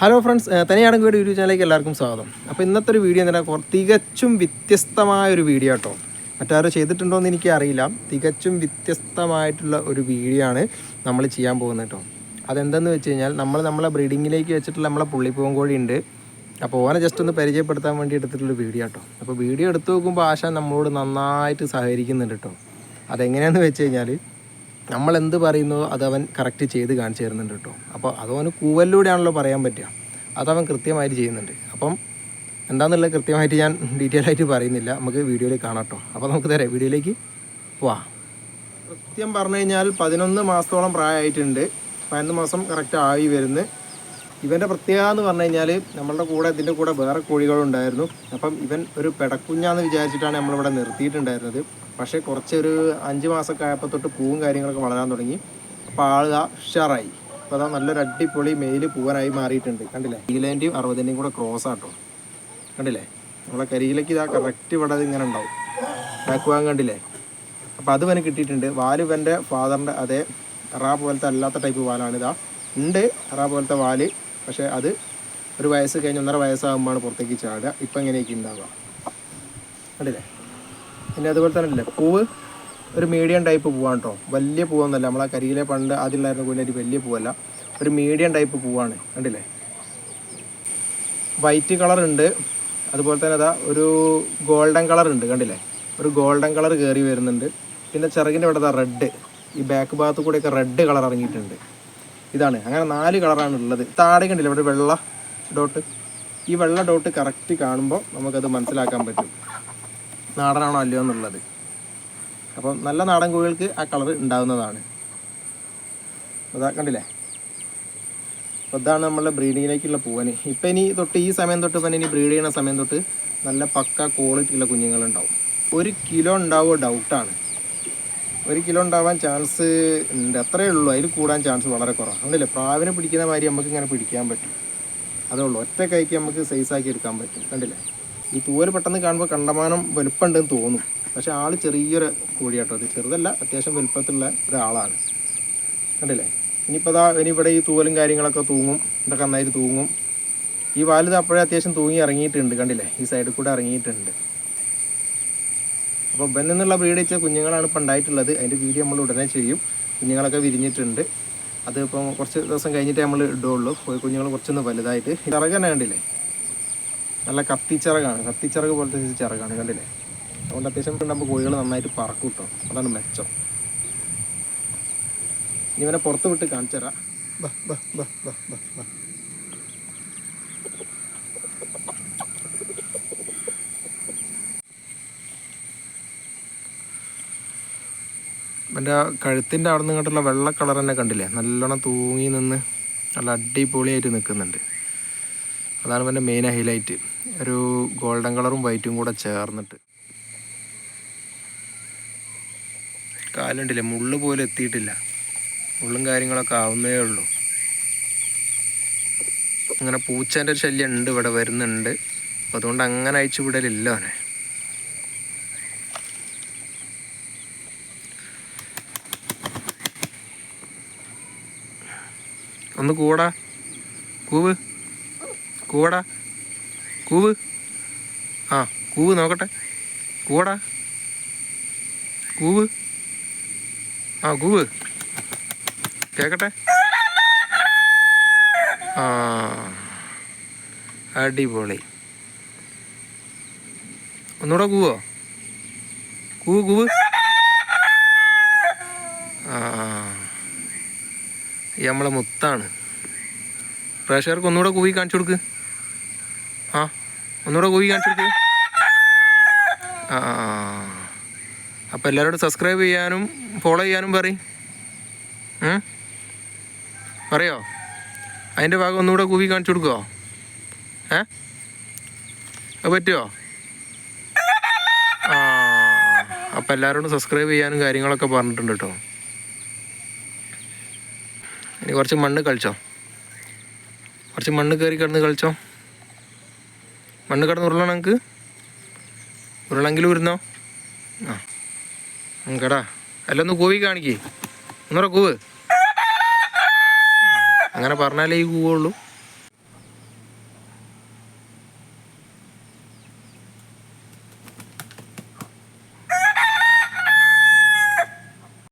Hello friends തനിയാണെങ്കിൽ വീട് YouTube ചാനലിലേക്ക് എല്ലാവർക്കും സ്വാഗതം. അപ്പോൾ ഇന്നത്തെ ഒരു വീഡിയോ എന്താ തികച്ചും വ്യത്യസ്തമായ ഒരു വീഡിയോ കേട്ടോ മറ്റാരും ചെയ്തിട്ടുണ്ടോ എന്ന് എനിക്ക് അറിയില്ല. തികച്ചും വ്യത്യസ്തമായിട്ടുള്ള ഒരു വീഡിയോ ആണ് നമ്മൾ ചെയ്യാൻ പോകുന്നത് കേട്ടോ. അതെന്തെന്ന് വെച്ച് കഴിഞ്ഞാൽ നമ്മൾ നമ്മളെ ബ്രീഡിങ്ങിലേക്ക് വെച്ചിട്ടുള്ള നമ്മളെ പുള്ളിപ്പൂവൻ ഉണ്ട്. അപ്പോൾ ഓനെ ജസ്റ്റ് ഒന്ന് പരിചയപ്പെടുത്താൻ വേണ്ടി എടുത്തിട്ടുള്ള വീഡിയോ കേട്ടോ അപ്പോൾ വീഡിയോ എടുത്ത് നോക്കുമ്പോൾ ആശ നമ്മളോട് നന്നായിട്ട് സഹകരിക്കുന്നുണ്ട് കേട്ടോ. അതെങ്ങനെയാണെന്ന് വെച്ച് കഴിഞ്ഞാൽ നമ്മൾ എന്ത് പറയുന്നോ അത് അവൻ കറക്റ്റ് ചെയ്ത് കാണിച്ചു തരുന്നുണ്ട് കേട്ടോ. അപ്പോൾ അത് അവന് കൂവലിലൂടെയാണല്ലോ പറയാൻ പറ്റുക. അതവൻ കൃത്യമായിട്ട് ചെയ്യുന്നുണ്ട്. അപ്പം എന്താണെന്നുള്ളത് കൃത്യമായിട്ട് ഞാൻ ഡീറ്റെയിൽ ആയിട്ട് പറയുന്നില്ല. നമുക്ക് വീഡിയോയിൽ കാണാം കേട്ടോ. അപ്പോൾ നമുക്ക് തരാം വീഡിയോയിലേക്ക് പോവാം. കൃത്യം പറഞ്ഞു കഴിഞ്ഞാൽ പതിനൊന്ന് മാസത്തോളം പ്രായമായിട്ടുണ്ട്. പതിനൊന്ന് മാസം കറക്റ്റ് ആയി വരുന്നു. ഇവന്റെ പ്രത്യേകത എന്ന് പറഞ്ഞു കഴിഞ്ഞാൽ നമ്മളുടെ കൂടെ ഇതിന്റെ കൂടെ വേറെ കോഴികളുണ്ടായിരുന്നു. അപ്പം ഇവൻ ഒരു പെടക്കുഞ്ഞാന്ന് വിചാരിച്ചിട്ടാണ് നമ്മളിവിടെ നിർത്തിയിട്ടുണ്ടായിരുന്നത്. പക്ഷേ കുറച്ചൊരു അഞ്ച് മാസമൊക്കെ ആയപ്പോൾ തൊട്ട് പൂവും കാര്യങ്ങളൊക്കെ വളരാൻ തുടങ്ങി. അപ്പോൾ ആളുക ഷറായി ഉഷാറായി. അപ്പോൾ അതാ നല്ലൊരു അടിപൊളി മെയിൽ പൂവനായി മാറിയിട്ടുണ്ട്. കണ്ടില്ലേ? ഈലേന്റെയും അറുപതിന്റെയും കൂടെ ക്രോസ് ആട്ടോ. കണ്ടില്ലേ? നമ്മളെ കരിയിലേക്ക് ഇതാ കറക്റ്റ് ഇവിടെ ഇങ്ങനെ ഉണ്ടാവും. ബാക്കുവാൻ കണ്ടില്ലേ? അപ്പോൾ അത് ഇവന് കിട്ടിയിട്ടുണ്ട്. വാൽ ഇവന്റെ ഫാദറിന്റെ അതേ റാ പോലത്തെ അല്ലാത്ത ടൈപ്പ് വാലാണ് ഉണ്ട് റാ പോലത്തെ വാൽ. പക്ഷേ അത് ഒരു വയസ്സ് കഴിഞ്ഞ് ഒന്നര വയസ്സാകുമ്പോഴാണ് പുറത്തേക്ക് ചാടുക. ഇപ്പം ഇങ്ങനെയൊക്കെ ഉണ്ടാവുക? കണ്ടില്ലേ? പിന്നെ അതുപോലെ തന്നെ അല്ലേ പൂവ് ഒരു മീഡിയം ടൈപ്പ് പൂവാണ് കേട്ടോ വലിയ പൂവൊന്നുമല്ല. നമ്മളെ കരിയിലെ പണ്ട് ആദ്യമുള്ളായിരുന്ന പൂവിന്റെ ഒരു വലിയ പൂവല്ല. ഒരു മീഡിയം ടൈപ്പ് പൂവാണ്. കണ്ടില്ലേ? വൈറ്റ് കളർ ഉണ്ട്. അതുപോലെ തന്നെ അതാ ഒരു ഗോൾഡൻ കളർ ഉണ്ട്. കണ്ടില്ലേ? ഒരു ഗോൾഡൻ കളർ കയറി വരുന്നുണ്ട്. പിന്നെ ചിറകിന്റെ ഇവിടെ റെഡ് ഈ ബാക്ക് ഭാഗത്ത് കൂടെയൊക്കെ റെഡ് കളർ ഇറങ്ങിയിട്ടുണ്ട്. ഇതാണ്. അങ്ങനെ നാല് കളറാണ് ഉള്ളത്. താഴെ കണ്ടില്ല ഇവിടെ വെള്ള ഡോട്ട്. ഈ വെള്ള ഡോട്ട് കറക്റ്റ് കാണുമ്പോൾ നമുക്കത് മനസ്സിലാക്കാൻ പറ്റും. നാടനാണോ അല്ലയോ എന്നുള്ളത്. അപ്പം നല്ല നാടൻ കോഴികൾക്ക് ആ കളർ ഉണ്ടാകുന്നതാണ് അതാ കണ്ടില്ലേ? അപ്പോൾ ഇതാണ് നമ്മളുടെ ബ്രീഡിങ്ങിലേക്കുള്ള പൂവന്. ഇപ്പം ഇനി തൊട്ട് ഈ സമയം തൊട്ട് ഇപ്പം ഇനി ബ്രീഡ് ചെയ്യുന്ന സമയം തൊട്ട് നല്ല പക്ക ക്വാളിറ്റിയുള്ള കുഞ്ഞുങ്ങളുണ്ടാവും. ഒരു കിലോ ഉണ്ടാവുമോ ഡൗട്ടാണ് ഒരു കിലോ ഉണ്ടാവാൻ ചാൻസ് ഉണ്ട്. അത്രയേ ഉള്ളൂ. അതിൽ കൂടാൻ ചാൻസ് വളരെ കുറവാണ്. അതുകൊണ്ടല്ലേ പ്രാവിനെ പിടിക്കുന്ന മാതിരി നമുക്ക് ഇങ്ങനെ പിടിക്കാൻ പറ്റും. അതേ ഉള്ളൂ. ഒറ്റ കൈക്ക് നമുക്ക് സൈസാക്കി എടുക്കാൻ പറ്റും. കണ്ടില്ലേ? ഈ തൂവൽ പെട്ടെന്ന് കാണുമ്പോൾ കണ്ടമാനം വലുപ്പമുണ്ടെന്ന് തോന്നും. പക്ഷേ ആൾ ചെറിയൊരു കോഴിയാട്ടോ അത്. ചെറുതല്ല അത്യാവശ്യം വലുപ്പത്തിലുള്ള ഒരാളാണ്. കണ്ടില്ലേ? ഇനിയിപ്പോൾ അതാ ഇനി ഇവിടെ ഈ തൂവലും കാര്യങ്ങളൊക്കെ തൂങ്ങും. ഇതൊക്കെ നന്നായിട്ട് തൂങ്ങും. ഈ വാലിത് അപ്പോഴേ അത്യാവശ്യം തൂങ്ങി ഇറങ്ങിയിട്ടുണ്ട്. കണ്ടില്ലേ? ഈ സൈഡിൽ കൂടെ ഇറങ്ങിയിട്ടുണ്ട്. അപ്പോൾ ഇവൻ എന്നുള്ള ബ്രീഡ് വെച്ച കുഞ്ഞുങ്ങളാണ് ഇപ്പോൾ ഉണ്ടായിട്ടുള്ളത്. അതിന്റെ വീഡിയോ നമ്മൾ ഉടനെ ചെയ്യും. കുഞ്ഞുങ്ങളൊക്കെ വിരിഞ്ഞിട്ടുണ്ട്. അത് ഇപ്പം കുറച്ച് ദിവസം കഴിഞ്ഞിട്ടേ നമ്മൾ ഇടുള്ളൂ കുഞ്ഞുങ്ങൾ കുറച്ചൊന്ന് വലുതായിട്ട്. ചിറക് തന്നെ കണ്ടില്ലേ? നല്ല കത്തിച്ചിറകാണ്. കത്തിച്ചിറക് പോലത്തെ ചിറകാണ്. കണ്ടില്ലേ? അതുകൊണ്ട് അത്യാവശ്യം ഉണ്ടാകുമ്പോൾ കോഴികൾ നന്നായിട്ട് പറക്കും കിട്ടും. അതാണ് മെച്ചം. ഇനി ഇവനെ പുറത്ത് വിട്ട് കാണിച്ചു തരാം ബ ബ ബ ബ ബാ, എന്റെ കഴുത്തിന്റെ അവിടെ നിന്ന് വെള്ള കളർ തന്നെ കണ്ടില്ലേ? നല്ലോണം തൂങ്ങി നിന്ന് നല്ല അടിപൊളിയായിട്ട് നിൽക്കുന്നുണ്ട്. അതാണ് ഇവന്റെ മെയിൻ ഹൈലൈറ്റ് ഒരു ഗോൾഡൻ കളറും വൈറ്റും കൂടെ ചേർന്നിട്ട്. കാലുണ്ടില്ലേ? മുള്ളു പോലും എത്തിയിട്ടില്ല. മുള്ളും കാര്യങ്ങളൊക്കെ ആവുന്നേ ഉള്ളൂ. അങ്ങനെ പൂച്ചേന്റെ ഒരു ശല്യം ഉണ്ട് ഇവിടെ വരുന്നുണ്ട്. അപ്പോൾ അതുകൊണ്ട് അങ്ങനെ അയച്ചു വിടലില്ല അവനെ. ഒന്ന് കൂടാ കൂവ്. കൂടാ കൂവ്. ആ കൂവ് നോക്കട്ടെ. കൂടാ കൂവ്. ആ കൂവ്. കേക്കട്ടെ? ആ അടിപൊളി. ഒന്നുകൂടെ കൂവോ? കൂവ് കൂവ് ആ നമ്മളെ മുത്താണ്. പ്രേക്ഷകർക്ക് ഒന്നുകൂടെ കൂവി കാണിച്ചു കൊടുക്ക്. ആ ഒന്നുകൂടെ കൂവി കാണിച്ചു കൊടുക്ക്. ആ. അപ്പോൾ എല്ലാവരോടും സബ്സ്ക്രൈബ് ചെയ്യാനും ഫോളോ ചെയ്യാനും പറ? പറയോ? അതിന്റെ ഭാഗം ഒന്നുകൂടെ കൂവി കാണിച്ചു കൊടുക്കുമോ ഏ? അത് പറ്റുമോ ആ അപ്പോൾ എല്ലാവരോടും സബ്സ്ക്രൈബ് ചെയ്യാനും കാര്യങ്ങളൊക്കെ പറഞ്ഞിട്ടുണ്ട് കേട്ടോ. ഇനി കുറച്ച് മണ്ണ് കളിച്ചോ. കുറച്ച് മണ്ണ് കയറി കിടന്ന് കളിച്ചോ. മണ്ണ് കിടന്ന് ഉരുളണം നമുക്ക് ഉരുളെങ്കിലും ഉരുന്നോ? ആ. കേടാ എല്ലാം ഒന്ന് കൂവി കാണിക്കേ. ഒന്നുകൂടെ കൂവ്. അങ്ങനെ പറഞ്ഞാലേ ഈ കൂവുള്ളൂ.